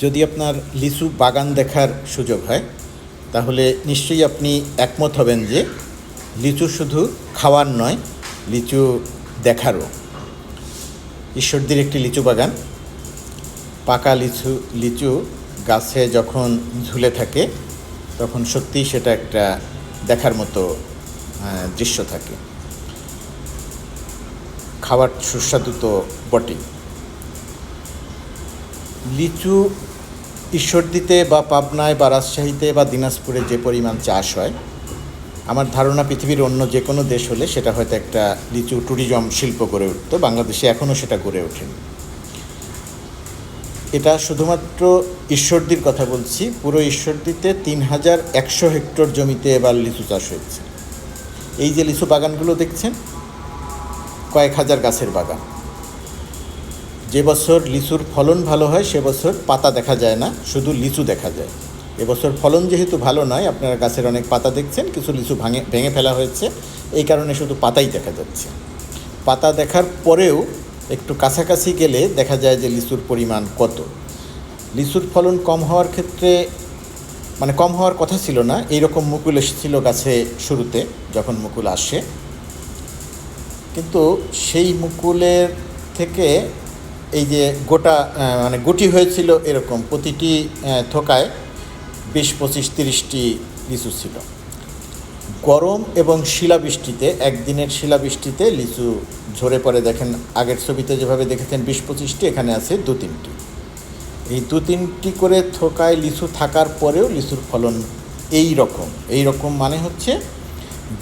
যদি আপনার লিচু বাগান দেখার সুযোগ হয়, তাহলে নিশ্চয়ই আপনি একমত হবেন যে লিচু শুধু খাওয়ার নয়, লিচু দেখারও। ঈশ্বরদীর একটি লিচু বাগান। পাকা লিচু লিচু গাছে যখন ঝুলে থাকে, তখন সত্যিই সেটা একটা দেখার মতো দৃশ্য থাকে। খাবার সুস্বাদু তো বটেই। লিচু ঈশ্বরদীতে বা পাবনায় বা রাজশাহীতে বা দিনাজপুরে যে পরিমাণ চাষ হয়, আমার ধারণা পৃথিবীর অন্য যে কোনো দেশ হলে সেটা হয়তো একটা লিচু ট্যুরিজম শিল্প গড়ে উঠতো, বাংলাদেশে এখনও সেটা গড়ে ওঠেনি। এটা শুধুমাত্র ঈশ্বরদীর কথা বলছি, পুরো ঈশ্বরদীতে তিন হাজার একশো হেক্টর জমিতে এবার লিচু চাষ হয়েছে। এই যে লিচু বাগানগুলো দেখছেন, কয়েক হাজার গাছের বাগান। যে বছর লিচুর ফলন ভালো হয়, সে বছর পাতা দেখা যায় না, শুধু লিচু দেখা যায়। এবছর ফলন যেহেতু ভালো নয়, আপনারা গাছের অনেক পাতা দেখছেন, কিছু লিচু ভাঙে, ভেঙে ফেলা হয়েছে, এই কারণে শুধু পাতাই দেখা যাচ্ছে। পাতা দেখার পরেও একটু কাছাকাছি গেলে দেখা যায় যে লিচুর পরিমাণ কত। লিচুর ফলন কম হওয়ার ক্ষেত্রে মানে কম হওয়ার কথা ছিল না, এইরকম মুকুল এসেছিল গাছে শুরুতে, যখন মুকুল আসে। কিন্তু সেই মুকুলের থেকে এই যে গোটা মানে গুটি হয়েছিল এরকম, প্রতিটি থোকায় বিশ, পঁচিশ, তিরিশটি লিচু ছিল। গরম এবং শিলাবৃষ্টিতে, একদিনের শিলাবৃষ্টিতে লিচু ঝরে পড়ে। দেখেন, আগের ছবিতে যেভাবে দেখেছেন, বিশ, পঁচিশটি, এখানে আছে দু, তিনটি। এই দু, তিনটি করে থোকায় লিচু থাকার পরেও লিচুর ফলন এই রকম। এই রকম মানে হচ্ছে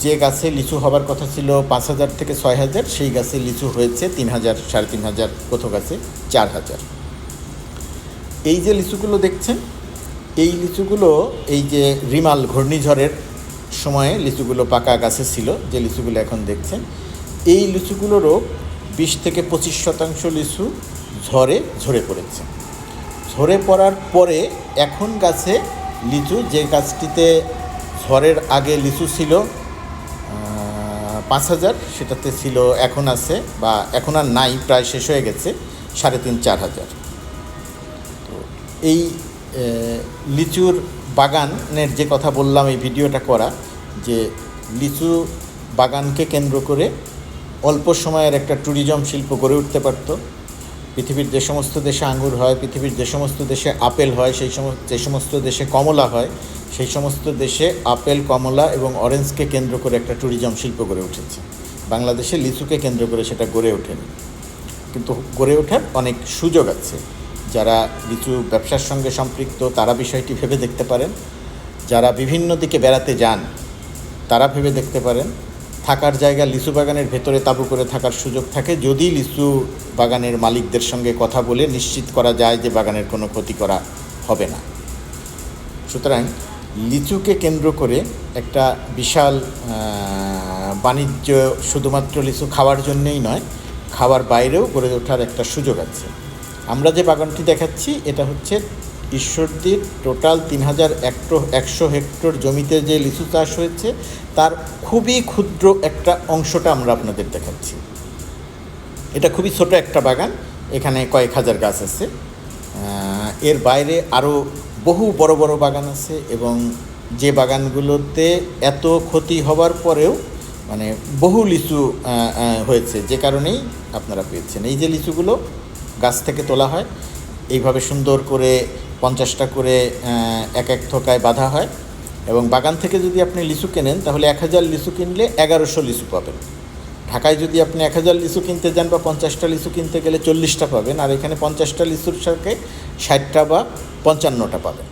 যে গাছে লিচু হবার কথা ছিল পাঁচ হাজার থেকে ছয় হাজার, সেই গাছে লিচু হয়েছে তিন হাজার, সাড়ে তিন হাজার, কোথাও গাছে চার হাজার। এই যে লিচুগুলো দেখছেন, এই লিচুগুলো এই যে রিমাল ঘূর্ণিঝড়ের সময়ে লিচুগুলো পাকা গাছে ছিল, যে লিচুগুলো এখন দেখছেন, এই লিচুগুলোরও বিশ থেকে পঁচিশ শতাংশ লিচু ঝড়ে, ঝরে পড়েছে। ঝরে পড়ার পরে এখন গাছে লিচু, যে গাছটিতে ঝড়ের আগে লিচু ছিল পাঁচ হাজার, সেটাতে ছিল এখন আছে বা এখন আর নাই, প্রায় শেষ হয়ে গেছে, সাড়ে তিন, চার হাজার। তো এই লিচুর বাগানের যে কথা বললাম এই ভিডিওটা করা, যে লিচু বাগানকে কেন্দ্র করে অল্প সময়ের একটা ট্যুরিজম শিল্প গড়ে উঠতে পারতো। পৃথিবীর যে সমস্ত দেশে আঙুর হয়, পৃথিবীর যে সমস্ত দেশে আপেল হয়, সেই সমস্ত, যে সমস্ত দেশে কমলা হয় সেই সমস্ত দেশে আপেল, কমলা এবং অরেঞ্জকে কেন্দ্র করে একটা ট্যুরিজম শিল্প গড়ে উঠেছে। বাংলাদেশে লিচুকে কেন্দ্র করে সেটা গড়ে ওঠেনি। কিন্তু গড়ে ওঠার অনেক সুযোগ আছে। যারা লিচু ব্যবসার সঙ্গে সম্পৃক্ত, তারা বিষয়টি ভেবে দেখতে পারেন। যারা বিভিন্ন দিকে বেড়াতে যান, তারা ভেবে দেখতে পারেন। থাকার জায়গা লিচু বাগানের ভেতরে তাঁবু করে থাকার সুযোগ থাকে। যদি লিচু বাগানের মালিকদের সঙ্গে কথা বলে নিশ্চিত করা যায় যে বাগানের কোনো ক্ষতি করা হবে না। সুতরাং লিচুকে কেন্দ্র করে একটা বিশাল বাণিজ্য শুধুমাত্র লিচু খাওয়ার জন্যই নয়, খাওয়ার বাইরেও গড়ে ওঠার একটা সুযোগ আছে। আমরা যে বাগানটি দেখাচ্ছি, এটা হচ্ছে ঈশ্বরদীর টোটাল তিন হাজার একটো একশো হেক্টর জমিতে যে লিচু চাষ হয়েছে, তার খুবই ক্ষুদ্র একটা অংশটা আমরা আপনাদের দেখাচ্ছি। এটা খুবই ছোট একটা বাগান, এখানে কয়েক হাজার গাছ আছে। এর বাইরে আরও বহু বড় বড় বাগান আছে এবং যে বাগানগুলোতে এত ক্ষতি হবার পরেও মানে বহু লিচু হয়েছে, যে কারণেই আপনারা পেয়েছেন। এই যে লিচুগুলো গাছ থেকে তোলা হয়, এইভাবে সুন্দর করে পঞ্চাশটা করে এক এক থোকায় বাঁধা হয় এবং বাগান থেকে যদি আপনি লিচু কেনেন, তাহলে এক হাজার লিচু কিনলে এগারোশো লিচু পাবেন। ঢাকায় যদি আপনি এক হাজার লিচু কিনতে যান বা পঞ্চাশটা লিচু কিনতে গেলে চল্লিশটা পাবেন, আর এখানে পঞ্চাশটা লিচুর সাথে ষাটটা বা পঞ্চান্নটা পাবেন।